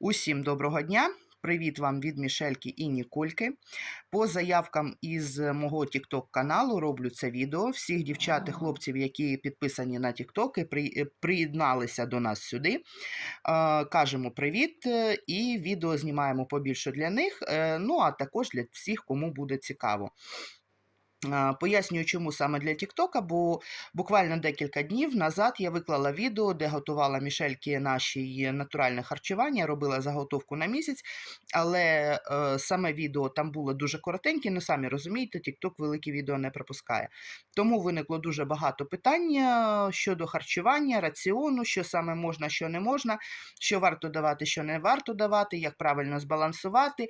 Усім доброго дня! Привіт вам від Мішельки і Нікольки. По заявкам із мого TikTok каналу роблю це відео. Всіх дівчат і хлопців, які підписані на і е, приєдналися до нас сюди. Кажемо привіт е, і відео знімаємо побільше для них. е, Ну а також для всіх, кому буде цікаво. Пояснюю, чому саме для Тіктока, бо буквально декілька днів назад я виклала відео, де готувала мішельки наші натуральне харчування, робила заготовку на місяць, але е, саме відео там було дуже коротеньке, ну самі розумієте, Тікток великі відео не пропускає. Тому виникло дуже багато питань щодо харчування, раціону, що саме можна, що не можна, що варто давати, що не варто давати, як правильно збалансувати,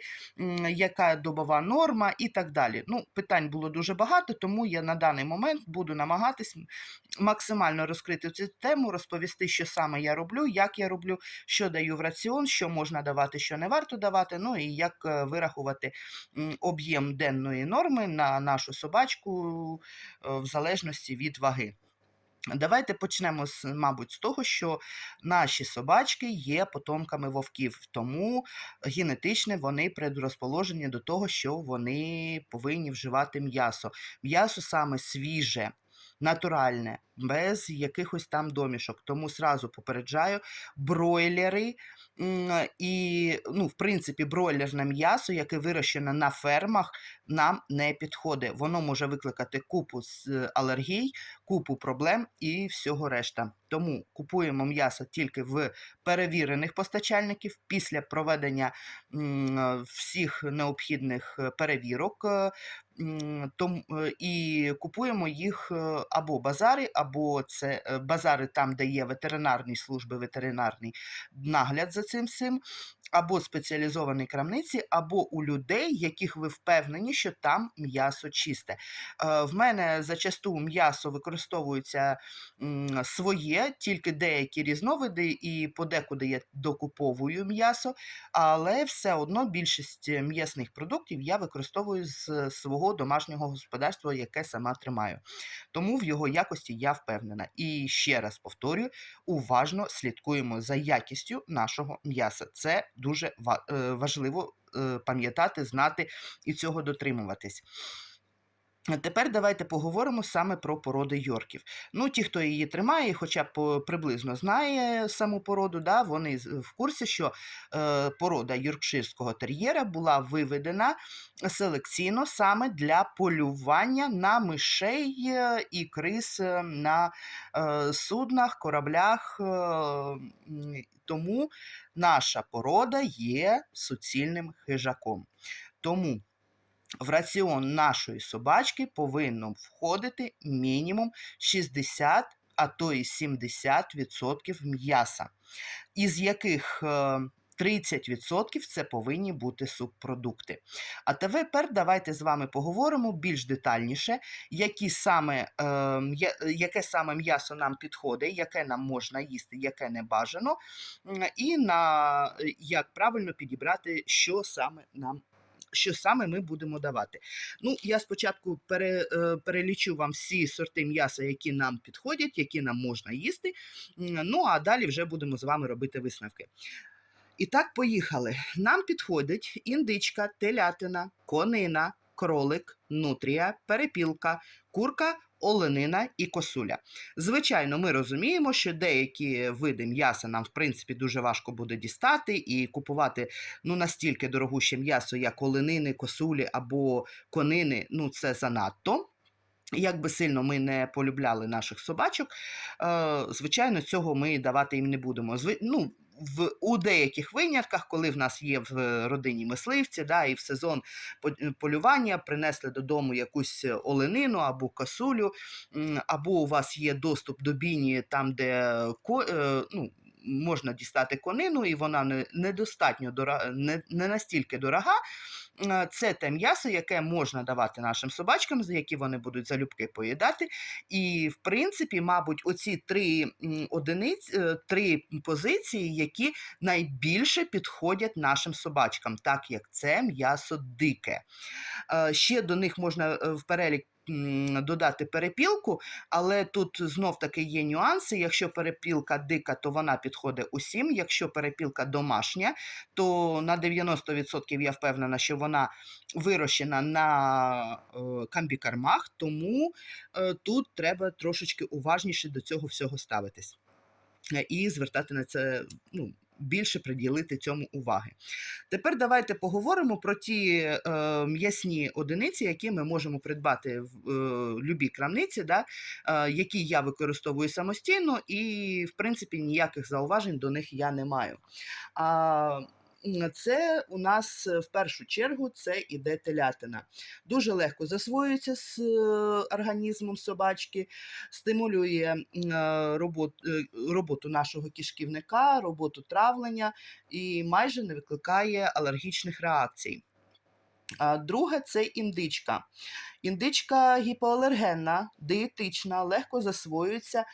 яка добова норма і так далі. Ну, питань було дуже багато, тому я на даний момент буду намагатись максимально розкрити цю тему, розповісти, що саме я роблю, як я роблю, що даю в раціон, що можна давати, що не варто давати, ну і як е, вирахувати об'єм денної норми на нашу собачку е, в залежності від ваги. Давайте почнемо, з, мабуть, з того, що наші собачки є потомками вовків, тому генетично вони предрозположені до того, що вони повинні вживати м'ясо. М'ясо саме свіже, натуральне, без якихось там домішок. Тому сразу попереджаю, бройлери і, ну, в принципі, бройлерне м'ясо, яке вирощене на фермах, нам не підходить. Воно може викликати купу е, алергій, купу проблем і всього решта. Тому купуємо м'ясо тільки в перевірених постачальників після проведення всіх необхідних е, перевірок. е, і купуємо їх або базари, або це е, базари там, де є ветеринарні служби, ветеринарний нагляд за цим всім, або спеціалізовані крамниці, або у людей, яких ви впевнені, що там м'ясо чисте. Е, В мене зачасту м'ясо використовується своє, тільки деякі різновиди, і подекуди я докуповую м'ясо, але все одно більшість м'ясних продуктів я використовую з свого домашнього господарства, яке сама тримаю. Тому в його якості я впевнена. І ще раз повторюю, уважно слідкуємо за якістю нашого м'яса. Це дуже е, важливо е, пам'ятати, знати і цього дотримуватись. Тепер давайте поговоримо саме про породи йорків. Ну, ті, хто її тримає, хоча б приблизно знає саму породу, да, вони в курсі, що е, порода йоркширського тер'єра була виведена селекційно саме для полювання на мишей е, і крис е, на е, суднах, кораблях. е, Тому наша порода є суцільним хижаком. Тому в раціон нашої собачки повинно входити мінімум 60, а то і 70% м'яса, із яких е, 30% це повинні бути субпродукти. А тепер давайте з вами поговоримо більш детальніше, які саме, е, яке саме м'ясо нам підходить, яке нам можна їсти, яке не бажано, і на як правильно підібрати, що саме нам що саме ми будемо давати. Ну, я спочатку пере, е, перелічу вам всі сорти м'яса, які нам підходять, які нам можна їсти. Ну, а далі вже будемо з вами робити висновки. І так, поїхали. Нам підходить індичка, телятина, конина, кролик, нутрія, перепілка, курка, оленина і косуля. Звичайно, ми розуміємо, що деякі види м'яса нам, в принципі, дуже важко буде дістати і купувати ну, настільки дорогуще м'ясо, як оленини, косулі або конини, ну це занадто. Як би сильно ми не полюбляли наших собачок, е, звичайно, цього ми давати їм не будемо. Ну, в, у деяких винятках, коли в нас є в родині мисливці, да, і в сезон полювання принесли додому якусь оленину або косулю, або у вас є доступ до бійні там, де е, ну, можна дістати конину, і вона недостатньо дорога, не, не настільки дорога. Е, Це те м'ясо, яке можна давати нашим собачкам, за які вони будуть залюбки поїдати. І, в принципі, мабуть, оці три одиниць, е, три позиції, які найбільше підходять нашим собачкам, так як це м'ясо дике. Е, Ще до них можна в перелік додати перепілку, але тут знов таки є нюанси. Якщо перепілка дика, то вона підходить усім. Якщо перепілка домашня, то на 90% я впевнена, що вона вирощена на е, камбікармах, тому е, тут треба трошечки уважніше до цього всього ставитись е, і звертати на це ну, більше приділити цьому уваги. Тепер давайте поговоримо про ті е, м'ясні одиниці, які ми можемо придбати в е, любій крамниці, да, е, які я використовую самостійно, і, в принципі, ніяких зауважень до них я не маю. А, це у нас е, в першу чергу це іде телятина. Дуже легко засвоюється з е, організмом собачки, стимулює е, роботу нашого кишківника, роботу травлення і майже не викликає алергічних реакцій. Друге це індичка. Індичка гіпоалергенна, диетична, легко засвоюється, е,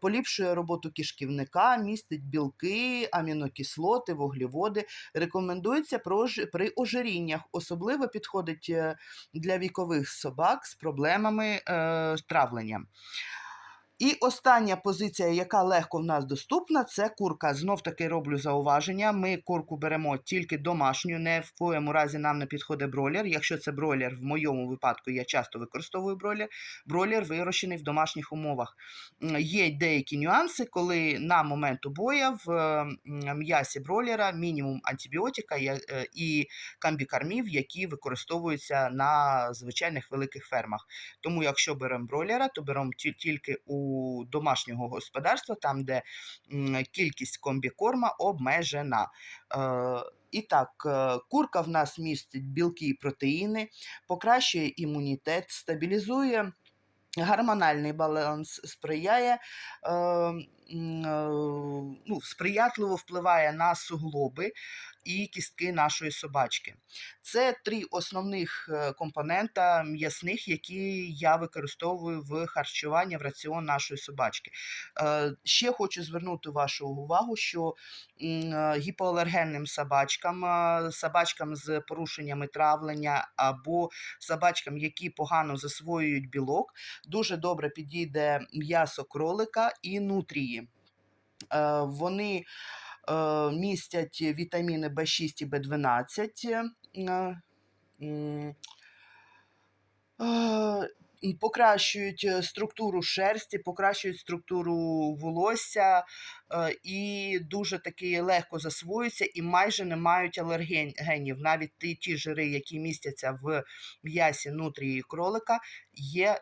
поліпшує роботу кишківника, містить білки, амінокислоти, вуглеводи. Рекомендується при ожиріннях. Особливо підходить е, для вікових собак з проблемами е, травлення. І остання позиція, яка легко в нас доступна, це курка. Знов таки роблю зауваження. Ми курку беремо тільки домашню, не в коєму разі нам не підходить бройлер. Якщо це бройлер, в моєму випадку я часто використовую бройлер. Бройлер вирощений в домашніх умовах. Є деякі нюанси, коли на момент убоя в м'ясі бройлера мінімум антибіотика е, і камбікармів, які використовуються на звичайних великих фермах. Тому, якщо беремо бройлера, то беремо ті- тільки у домашнього господарства, там, де кількість комбікорма обмежена. Е, І так, е, курка в нас містить білки і протеїни, покращує імунітет, стабілізує гормональний баланс, сприяє, е, ну, сприятливо впливає на суглоби і кістки нашої собачки. Це три основних е, компонента м'ясних, які я використовую в харчуванні в раціон нашої собачки. Е, Ще хочу звернути вашу увагу, що е, гіпоалергенним собачкам, собачкам з порушеннями травлення або собачкам, які погано засвоюють білок, дуже добре підійде м'ясо кролика і нутрії. Вони містять вітаміни В6 і В12. е, м, е, і Покращують е, структуру шерсті, покращують структуру волосся і дуже таки легко засвоюються і майже не мають алергенів. Навіть ті, ті жири, які містяться в м'ясі нутрії кролика, є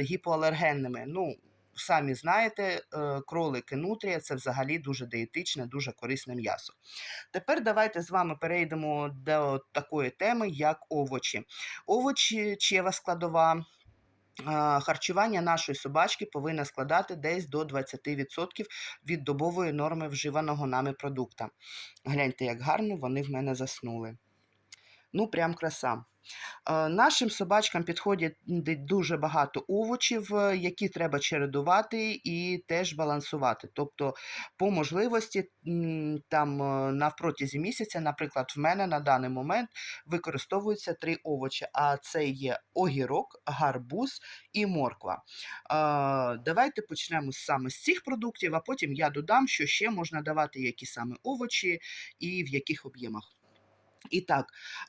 гіпоалергенними. Ну, самі знаєте, е, кролики нутрія це взагалі дуже диетичне, дуже корисне м'ясо. Тепер давайте з вами перейдемо до такої теми, як овочі. Овочі, чева складова. Харчування нашої собачки повинно складати десь до 20% від добової норми вживаного нами продукта. Гляньте, як гарно вони в мене заснули. Ну, прям краса. Е, Нашим собачкам підходять дуже багато овочів, е, які треба чередувати і теж балансувати. Тобто, по можливості, там е, на протязі місяця, наприклад, в мене на даний момент використовуються три овочі, а це є огірок, гарбуз і морква. Давайте почнемо саме з цих продуктів, а потім я додам, що ще можна давати, які саме овочі і в яких об'ємах. І так,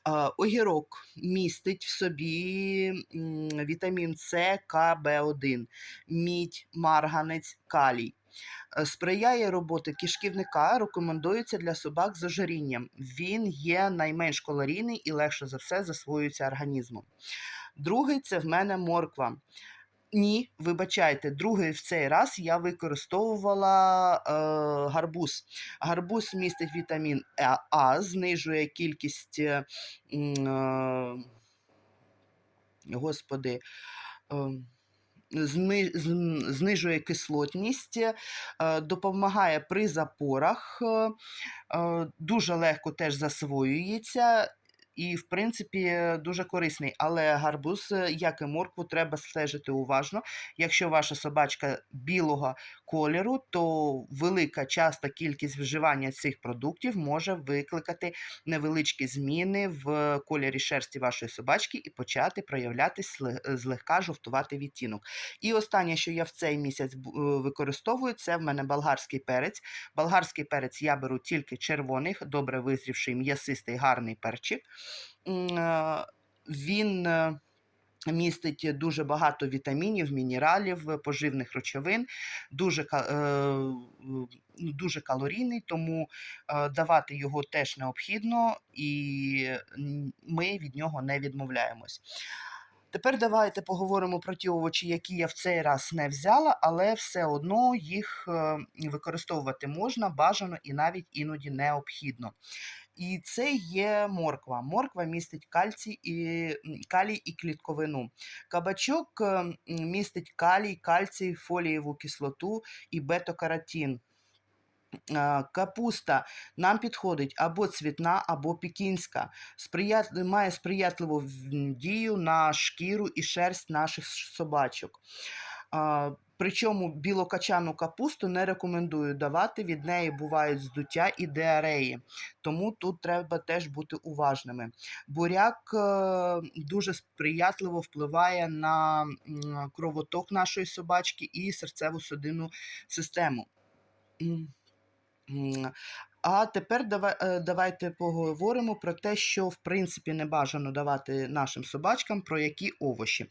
е, огірок містить в собі вітамін С, К, В1, мідь, марганець, калій. Е, Сприяє роботи кишківника, рекомендується для собак з ожирінням. Він є найменш калорійний і легше за все засвоюється організмом. Другий це в мене морква. Ні, вибачайте, другий в цей раз я використовувала е, гарбуз. Гарбуз містить вітамін Е- А, знижує кількість, е, е, господи, е, зни- знижує кислотність, е, допомагає при запорах, дуже легко теж засвоюється. І, в принципі, дуже корисний. Але гарбуз, е, як і моркву, треба стежити уважно. Якщо ваша собачка білого кольору, то велика часта кількість вживання цих продуктів може викликати невеличкі зміни в кольорі шерсті вашої собачки і почати проявлятись злегка жовтуватий відтінок. І останнє, що я в цей місяць е, використовую, це в мене болгарський перець. Болгарський перець я беру тільки червоний, добре визрівший, м'ясистий, гарний перчик. Е, Він е, містить дуже багато вітамінів, мінералів, поживних речовин, дуже, е, ну, дуже калорійний, тому давати його теж необхідно, і ми від нього не відмовляємось. Тепер давайте поговоримо про ті овочі, які я в цей раз не взяла, але все одно їх використовувати можна, бажано і навіть іноді необхідно. І це є морква. Морква містить кальцій і, калій і клітковину. Кабачок е, містить калій, кальцій, фолієву кислоту і бета-каротин. Е, Капуста нам підходить або цвітна, або пекінська. Сприят... Має сприятливу дію на шкіру і шерсть наших собачок. Причому білокачану капусту не рекомендую давати, від неї бувають здуття і діареї. Тому тут треба теж бути уважними. Буряк е, дуже сприятливо впливає на кровоток нашої собачки і серцево-судинну систему. М. М, А тепер е, давайте поговоримо про те, що в принципі не бажано давати нашим собачкам, про які овочі.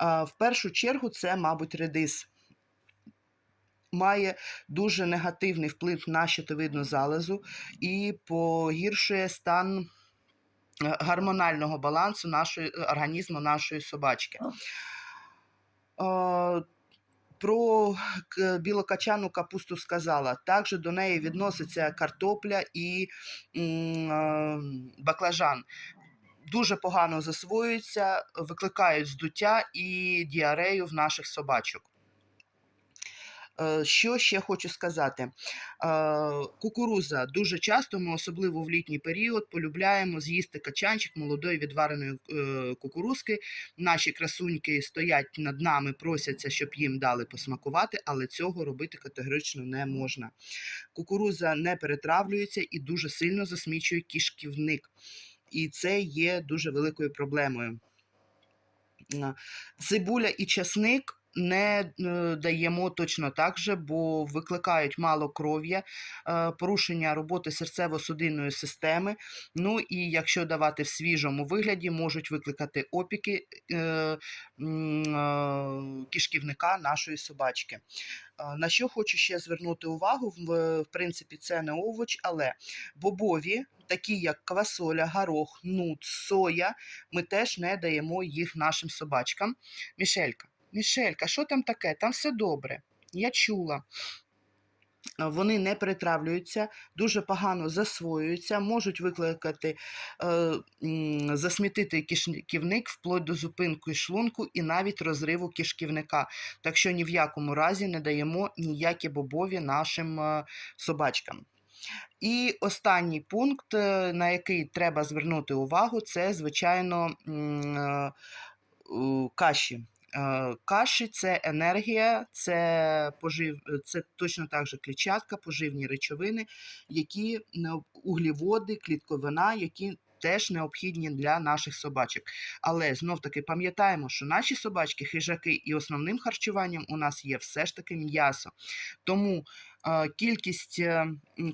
В першу чергу це, мабуть, редис. Має дуже негативний вплив на щитовидну залозу і погіршує стан е, гормонального балансу нашої е, організму нашої собачки. Е, Про білокачану капусту сказала. Також до неї відноситься картопля і баклажан. Дуже погано засвоюються, викликають здуття і діарею в наших собачок. Що ще хочу сказати? Е, Кукуруза дуже часто ми, особливо в літній період, полюбляємо з'їсти качанчик молодої відвареної е, кукурузки. Наші красуньки стоять над нами, просяться, щоб їм дали посмакувати, але цього робити категорично не можна. Кукуруза не перетравлюється і дуже сильно засмічує кишківник. І це є дуже великою проблемою. Е, Цибуля і часник не е, даємо точно так же, бо викликають малокров'я, е, порушення роботи серцево-судинної системи. Ну і якщо давати в свіжому вигляді, можуть викликати опіки е, м, кишківника нашої собачки. На що хочу ще звернути увагу, в принципі, це не овоч, але бобові, такі як квасоля, горох, нут, соя, ми теж не даємо їх нашим собачкам. Мішелька, Мішелька, що там таке? Там все добре. Я чула. Вони не перетравлюються, дуже погано засвоюються, можуть викликати, е, засмітити кишківник вплоть до зупинки шлунку і навіть розриву кишківника. Так що ні в якому разі не даємо ніякі бобові нашим е, собачкам. І останній пункт, е, на який треба звернути увагу, це, звичайно, е, каші. Е, Каші це енергія, це, пожив, це точно так же клітчатка, поживні речовини, які угліводи, клітковина, які теж необхідні для наших собачок. Але знов таки пам'ятаємо, що наші собачки хижаки і основним харчуванням у нас є все ж таки м'ясо. Тому е, кількість е,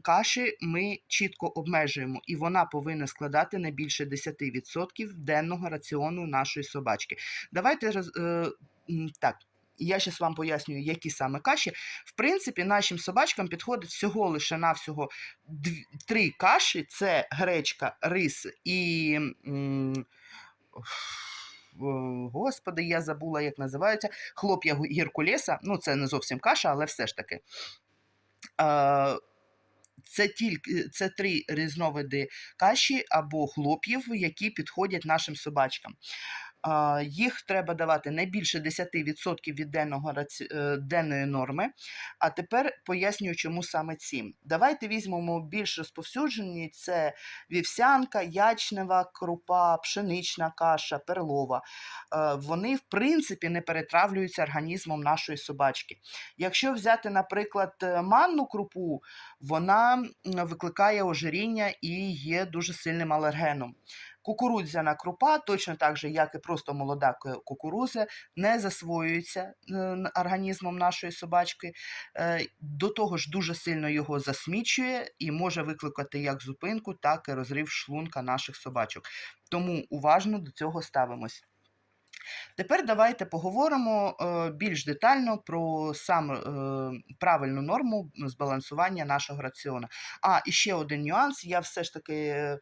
каші ми чітко обмежуємо, і вона повинна складати не більше 10% денного раціону нашої собачки. Давайте роз, е, м, так. Я зараз вам пояснюю, які саме каші. В принципі, нашим собачкам підходить всього лише навсього три каші: це гречка, рис і. Господи, я забула, як називаються. Хлоп'я геркулеса. Ну, це не зовсім каша, але все ж таки. Це тільки це три різновиди каші або хлоп'їв, які підходять нашим собачкам. Їх треба давати не більше 10% від денного е, денної норми. А тепер пояснюю, чому саме ці. Давайте візьмемо більш розповсюджені: це вівсянка, ячнева крупа, пшенична каша, перлова. Е, Вони, в принципі, не перетравлюються організмом нашої собачки. Якщо взяти, наприклад, манну крупу, вона викликає ожиріння і є дуже сильним алергеном. Кукурудзяна крупа, точно так же, як і просто молода кукурудза, не засвоюється е, організмом нашої собачки. Е, До того ж, дуже сильно його засмічує і може викликати як зупинку, так і розрив шлунка наших собачок. Тому уважно до цього ставимось. Тепер давайте поговоримо е, більш детально про сам е, правильну норму збалансування нашого раціону. А і ще один нюанс. Я все ж таки е,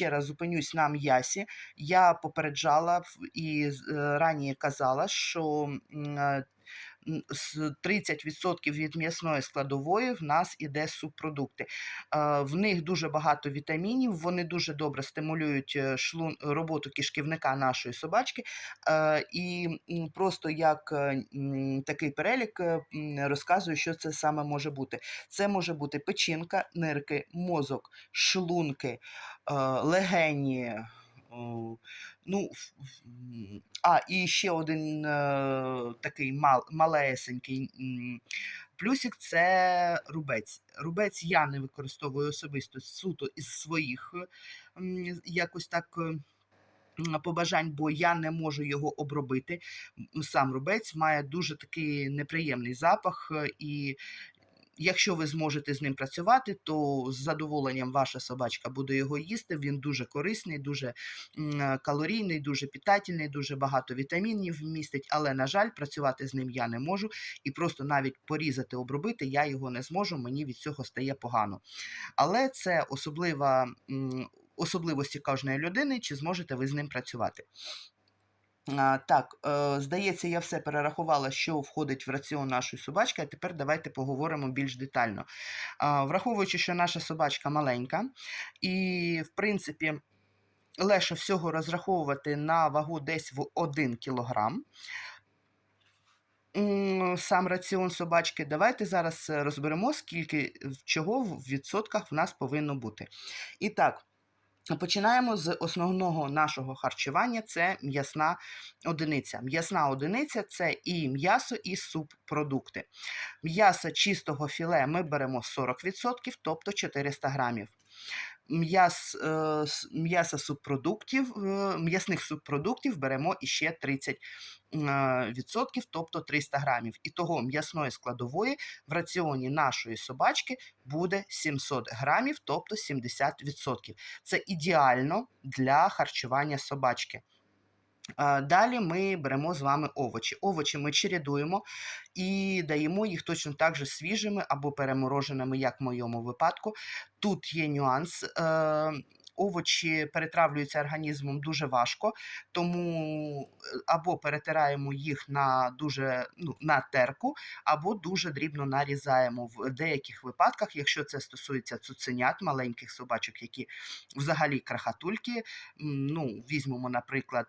е, раз зупинюсь на м'ясі. Я попереджала і раніше казала, що 30% від м'ясної складової в нас іде субпродукти. В них дуже багато вітамінів, вони дуже добре стимулюють е, шлун, роботу кишківника нашої собачки. І просто як е, такий перелік е, розказую, що це саме може бути. Це може бути печінка, нирки, мозок, шлунки, легені. Ну, а, і ще один е, такий мал, малесенький плюсик це рубець. Рубець я не використовую особисто суто із своїх якось так. е, Побажань, бо я не можу його обробити. Сам рубець має дуже такий неприємний запах, е, і якщо ви зможете з ним працювати, то з задоволенням ваша собачка буде його їсти. Він дуже корисний, дуже е, калорійний, дуже питательний, дуже багато вітамінів містить. Але, на жаль, працювати з ним я не можу. І просто навіть порізати, обробити я його не зможу. Мені від цього стає погано. Але це особлива. Особливості кожної людини, чи зможете ви з ним працювати. Так, е, здається, я все перерахувала, що входить в раціон нашої собачки, а тепер давайте поговоримо більш детально. Враховуючи, що наша собачка маленька, і, в принципі, легше всього розраховувати на вагу десь в 1 кілограм. Сам раціон собачки. Давайте зараз е, розберемо, скільки чого в відсотках в нас повинно бути. І так. Починаємо з основного нашого харчування це м'ясна одиниця. М'ясна одиниця це і м'ясо, і субпродукти. М'ясо чистого філе ми беремо 40%, тобто 400 грамів. Е, м'яса субпродуктів, е, м'ясних субпродуктів беремо іще 30%, е, тобто 300 грамів. І того м'ясної складової в раціоні нашої собачки буде 700 грамів, тобто 70%. Це ідеально для харчування собачки. Е, Далі ми беремо з вами овочі. Овочі ми чередуємо і даємо їх точно так же свіжими або перемороженими, як в моєму випадку. Тут є нюанс. Е, Овочі перетравлюються організмом дуже важко, тому е, або перетираємо їх на дуже ну, на терку, або дуже дрібно нарізаємо в деяких випадках, якщо це стосується цуценят, маленьких собачок, які взагалі крахатульки. Ну, візьмемо, наприклад.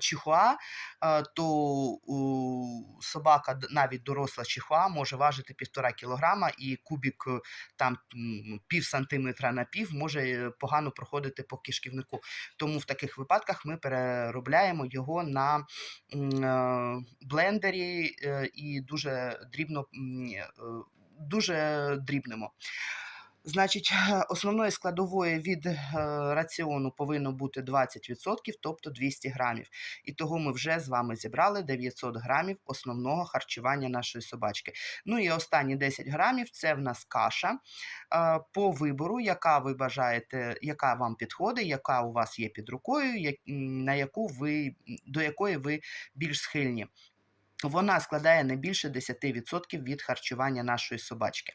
Чихуа, е, то собака, навіть доросла чихуа, може важити півтора кілограма, і кубік е, там пів сантиметра на пів може е, погано проходити по кишківнику. Тому в таких випадках ми переробляємо його на е, блендері і дуже дрібно. Дуже дрібнемо. Значить, основної складової від е, раціону повинно бути 20%, тобто 200 грамів. І того ми вже з вами зібрали 900 грамів основного харчування нашої собачки. Ну і останні 10 грамів це в нас каша е, по вибору, яка ви бажаєте, яка вам підходить, яка у вас є під рукою, на яку ви, до якої ви більш схильні. Вона складає не більше 10% від харчування нашої собачки.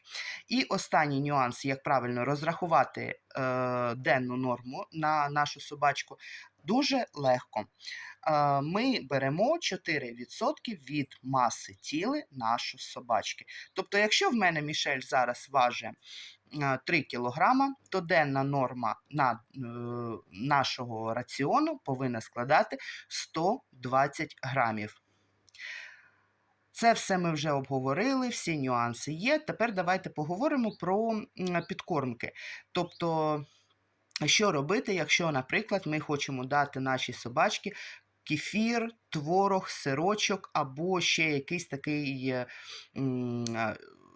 І останній нюанс, як правильно розрахувати е, денну норму на нашу собачку, дуже легко. Е, ми беремо 4% від маси тіла нашої собачки. Тобто, якщо в мене Мішель зараз важить е, 3 кг, то денна норма на, е, нашого раціону повинна складати 120 грамів. Це все ми вже обговорили, всі нюанси є. Тепер давайте поговоримо про підкормки. Тобто, що робити, якщо, наприклад, ми хочемо дати нашій собачці кефір, творог, сирочок або ще якийсь такий, е,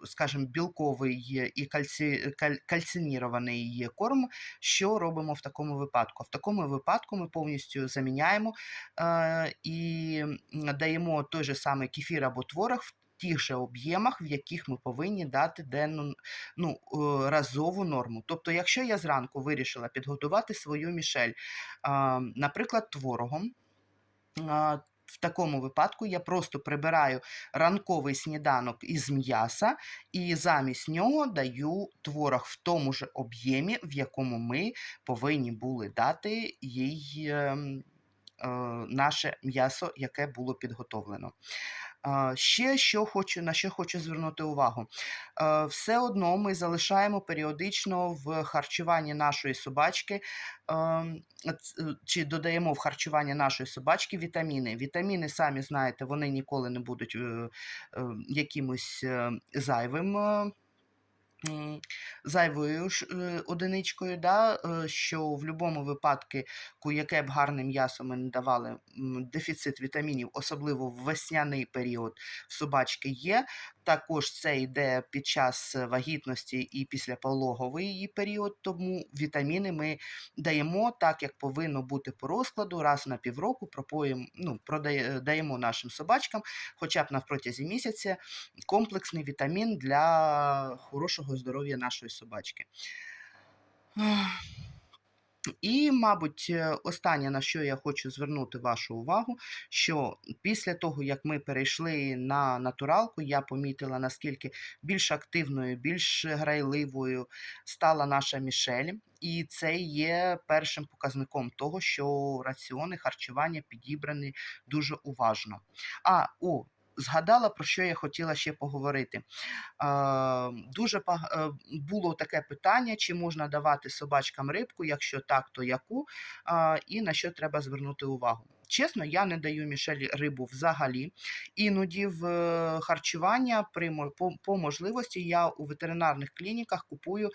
скажімо, білковий е, і кальці, каль, кальцинірований корм. Що робимо в такому випадку? В такому випадку ми повністю заміняємо е, і м, даємо той же самий кефір або творог в тих же об'ємах, в яких ми повинні дати денну ну, е, разову норму. Тобто, якщо я зранку вирішила підготувати свою мішель, а, наприклад, творогом. В такому випадку я просто прибираю ранковий сніданок із м'яса і замість нього даю творог в тому ж об'ємі, в якому ми повинні були дати їй ем, е, наше м'ясо, яке було підготовлено. Ще що хочу, на що хочу звернути увагу. Е, Все одно ми залишаємо періодично в харчуванні нашої собачки ем, е, чи додаємо в харчування нашої собачки вітаміни. Вітаміни, самі знаєте, вони ніколи не будуть е, якимось зайвим. Зайвою ж, е, одиничкою, да, е, що в будь-якому випадку, яке б гарне м'ясо ми не давали, дефіцит вітамінів, особливо в весняний період в собачки є. Також це йде під час вагітності і післяпологовий її період, тому вітаміни ми даємо так, як повинно бути по розкладу, раз на півроку пропоїм, ну, продає, даємо нашим собачкам, хоча б на протязі місяця, комплексний вітамін для хорошого здоров'я нашої собачки. І, мабуть, е, останнє, на що я хочу звернути вашу увагу, що після того, як ми перейшли на натуралку, я помітила, наскільки більш активною, більш грайливою стала наша Мішель. І це є першим показником того, що раціони харчування підібрані дуже уважно. А, о, згадала, про що я хотіла ще поговорити. Дуже е, було таке питання, чи можна давати собачкам рибку, якщо так, то яку, і на що треба звернути увагу. Чесно, я не даю Мішелі рибу взагалі. Іноді в е, харчування при по, по можливості я у ветеринарних клініках купую е,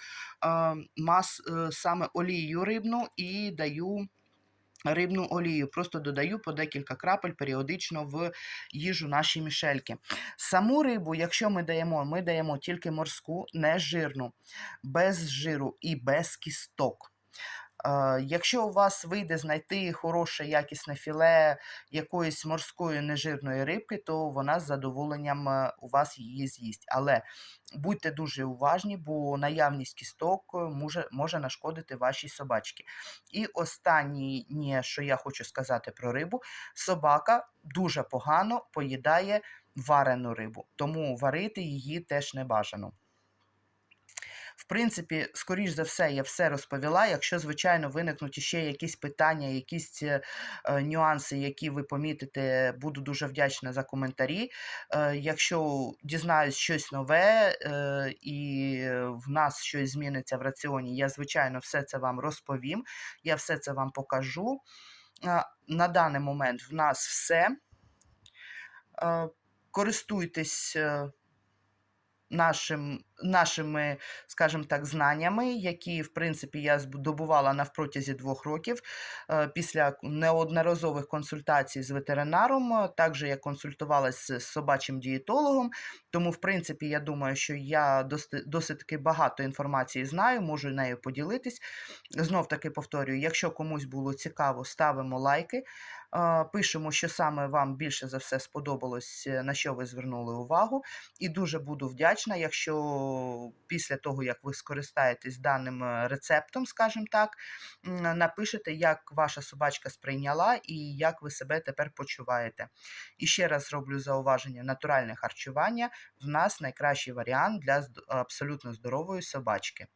мас е, саме олію рибну і даю. Рибну олію просто додаю по декілька крапель періодично в їжу наші мішельки. Саму рибу, якщо ми даємо, ми даємо тільки морську, не жирну, без жиру і без кісток. Якщо у вас вийде знайти хороше якісне філе якоїсь морської нежирної рибки, то вона з задоволенням е, у вас її з'їсть. Але будьте дуже уважні, бо наявність кісток е, може, може нашкодити вашій собачці. І останнє, що я хочу сказати про рибу, собака дуже погано поїдає варену рибу, тому варити її теж не бажано. В принципі, скоріш за все, я все розповіла. Якщо, звичайно, виникнуть іще якісь питання, якісь е, е, нюанси, які ви помітите, буду дуже вдячна за коментарі. Е, якщо дізнаюсь щось нове і в нас щось зміниться в раціоні, я, звичайно, все це вам розповім. Я все це вам покажу. На даний момент в нас все. Користуйтесь. Нашим, нашими, скажімо так, знаннями, які, в принципі, я здобувала на протязі двох років е, після неодноразових консультацій з ветеринаром. е, Також я консультувалася з собачим дієтологом, тому, в принципі, я думаю, що я досить, досить таки багато інформації знаю, можу нею поділитись. Знов таки повторюю, якщо комусь було цікаво, ставимо лайки. Пишемо, що саме вам більше за все сподобалось, е, на що ви звернули увагу. І дуже буду вдячна, якщо після того, як ви скористаєтесь даним е, рецептом, скажімо так, напишете, як ваша собачка сприйняла і як ви себе тепер почуваєте. І ще раз зроблю зауваження: натуральне харчування в нас найкращий варіант для абсолютно здорової собачки.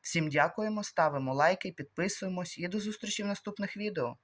Всім дякуємо, ставимо лайки, підписуємось і до зустрічі в наступних відео.